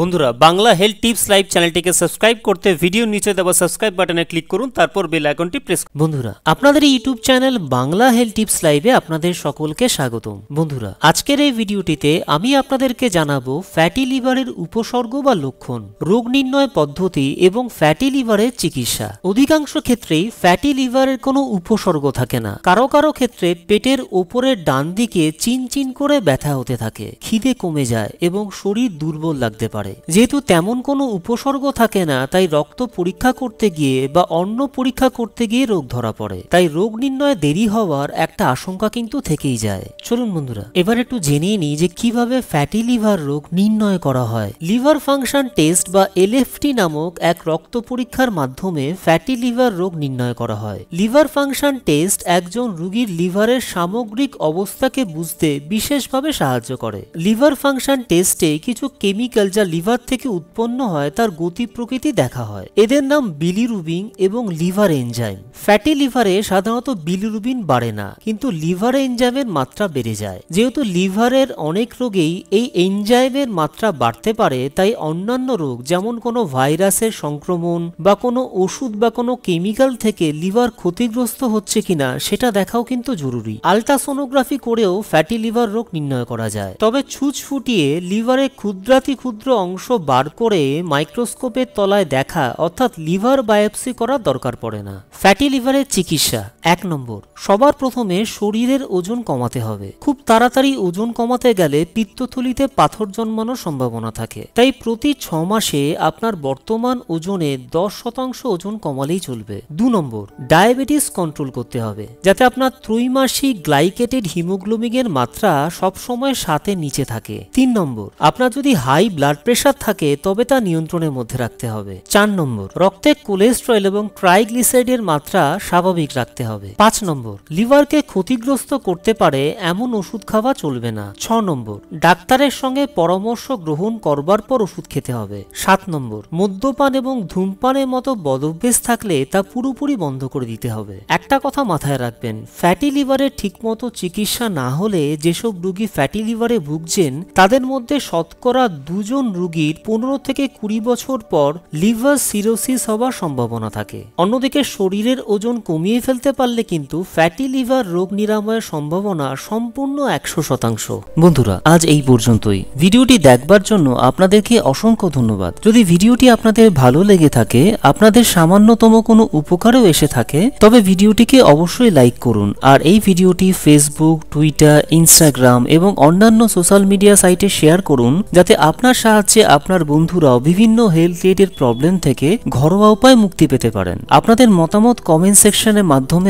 বন্ধুরা, Bangla health tips live চ্যানেলটিকে subscribe করতে ভিডিও নিচে দেওয়া সাবস্ক্রাইব বাটনে ক্লিক করুন, তারপর বেল আইকনটি প্রেস বন্ধুরা, আপনাদের YouTube channel Bangla health tips লাইভে আপনাদের সকলকে স্বাগতম। বন্ধুরা, আজকের এই ভিডিওটিতে আমি আপনাদেরকে জানাব ফ্যাটি লিভারের উপসর্গ বা লক্ষণ, রোগ নির্ণয় পদ্ধতি এবং ফ্যাটি লিভারের চিকিৎসা। অধিকাংশ ক্ষেত্রেই ফ্যাটি লিভারের কোনো উপসর্গ থাকে না। কারও কারও ক্ষেত্রে পেটের ওপরের ডান দিকে চিন চিন করে ব্যথা হতে থাকে, খিদে কমে যায় এবং শরীর দুর্বল লাগতে পারে। যেহেতু তেমন কোনো উপসর্গ থাকে না, তাই রক্ত পরীক্ষা করতে গিয়ে বা অন্য পরীক্ষা করতে গিয়ে রোগ ধরা পড়ে। তাই রোগ নির্ণয়ে দেরি হওয়ার একটা আশঙ্কা কিন্তু থেকেই যায়। চলুন বন্ধুরা, এবার একটু জেনে নিই যে কীভাবে ফ্যাটি লিভার রোগ নির্ণয় করা হয়। লিভার ফাংশন টেস্ট বা এলএফটি নামক এক রক্ত পরীক্ষার মাধ্যমে ফ্যাটি লিভার রোগ নির্ণয় করা হয়। লিভার ফাংশন টেস্ট একজন রোগীর লিভারের সামগ্রিক অবস্থাকে বুঝতে বিশেষভাবে সাহায্য করে। লিভার ফাংশন টেস্টে কিছু কেমিক্যাল যা লিভার থেকে উৎপন্ন হয়, তার গতি প্রকৃতি দেখা হয়। এদের নাম বিলিরুবিন এবং লিভার এনজাইম। ফ্যাটি লিভারে সাধারণত বিলিরুবিন বাড়ে না, কিন্তু লিভার এনজাইমের মাত্রা বেড়ে যায়। যেহেতু লিভারের অনেক রোগেই এই এনজাইমের মাত্রা বাড়তে পারে, তাই অন্যান্য রোগ যেমন কোনো ভাইরাসের সংক্রমণ বা কোনো ওষুধ বা কোনো কেমিক্যাল থেকে লিভার ক্ষতিগ্রস্ত হচ্ছে কিনা, সেটা দেখাও কিন্তু জরুরি। আলট্রাসোনোগ্রাফি করেও ফ্যাটি লিভার রোগ নির্ণয় করা যায়। তবে ছুঁচ ফুটিয়ে লিভারে ক্ষুদ্রাতি ক্ষুদ্র অংশ বার করে মাইক্রোস্কোপের তলায় দেখা, অর্থাৎ লিভার বায়োপসি করার দরকার পড়ে না। ফ্যাটি লিভারের চিকিৎসা। এক নম্বর, সবার প্রথমে শরীরের ওজন কমাতে হবে। খুব তাড়াতাড়ি ওজন কমাতে গেলে পিত্তথলিতে পাথর জন্মানোর সম্ভাবনা থাকে। তাই প্রতি ছ মাসে আপনার বর্তমান ওজনে দশ শতাংশ ওজন কমালেই চলবে। দু নম্বর, ডায়াবেটিস কন্ট্রোল করতে হবে, যাতে আপনার ত্রৈমাসিক গ্লাইকেটেড হিমোগ্লোবিনের মাত্রা সবসময় সাথে নিচে থাকে। তিন নম্বর, আপনার যদি হাই ব্লাড প্রেশার থাকে, তবে তা নিয়ন্ত্রণের মধ্যে রাখতে হবে। চার নম্বর, রক্তে কোলেস্ট্রল এবং ট্রাইগ্লিসাইডের মাত্রা স্বাভাবিক রাখতে হবে। পাঁচ নম্বর, লিভারকে ক্ষতিগ্রস্ত করতে পারে এমন ওষুধ খাওয়া চলবে না। ছ নম্বর, ডাক্তারের সঙ্গে পরামর্শ গ্রহণ করবার পর ওষুধ খেতে হবে। সাত নম্বর, মদ্যপান এবং ধূমপানের মতো বদভ্যেস থাকলে তা পুরোপুরি বন্ধ করে দিতে হবে। একটা কথা মাথায় রাখবেন, ফ্যাটি লিভারের ঠিকমতো চিকিৎসা না হলে যেসব রুগী ফ্যাটি লিভারে ভুগছেন, তাদের মধ্যে শতকরা দুজন রুগীর পনেরো থেকে কুড়ি বছর পর লিভার সিরোসিস হওয়ার সম্ভাবনা থাকে। অন্যদিকে শরীরের ওজন কমিয়ে ফেলতে পারলে কিন্তু ফ্যাটি লিভার রোগ নিরাময়ের সম্ভাবনা সম্পূর্ণ একশো শতাংশ। বন্ধুরা, আজ এই পর্যন্তই। ভিডিওটি দেখবার জন্য আপনাদেরকে অসংখ্য ধন্যবাদ। যদি ভিডিওটি আপনাদের ভালো লেগে থাকে, আপনাদের সামান্যতম কোনো উপকারও এসে থাকে, তবে ভিডিওটিকে অবশ্যই লাইক করুন। আর এই ভিডিওটি ফেসবুক টুইটার ইনস্টাগ্রাম এবং অন্যান্য সোশ্যাল মিডিয়া সাইটে শেয়ার করুন, যাতে আপনার সাহায্যে আপনার বন্ধুরাও বিভিন্ন হেলথ রিলেটেড প্রবলেম থেকে ঘরোয়া উপায় মুক্তি পেতে পারেন। আপনাদের মতামত কমেন্ট সেকশনের মাধ্যমে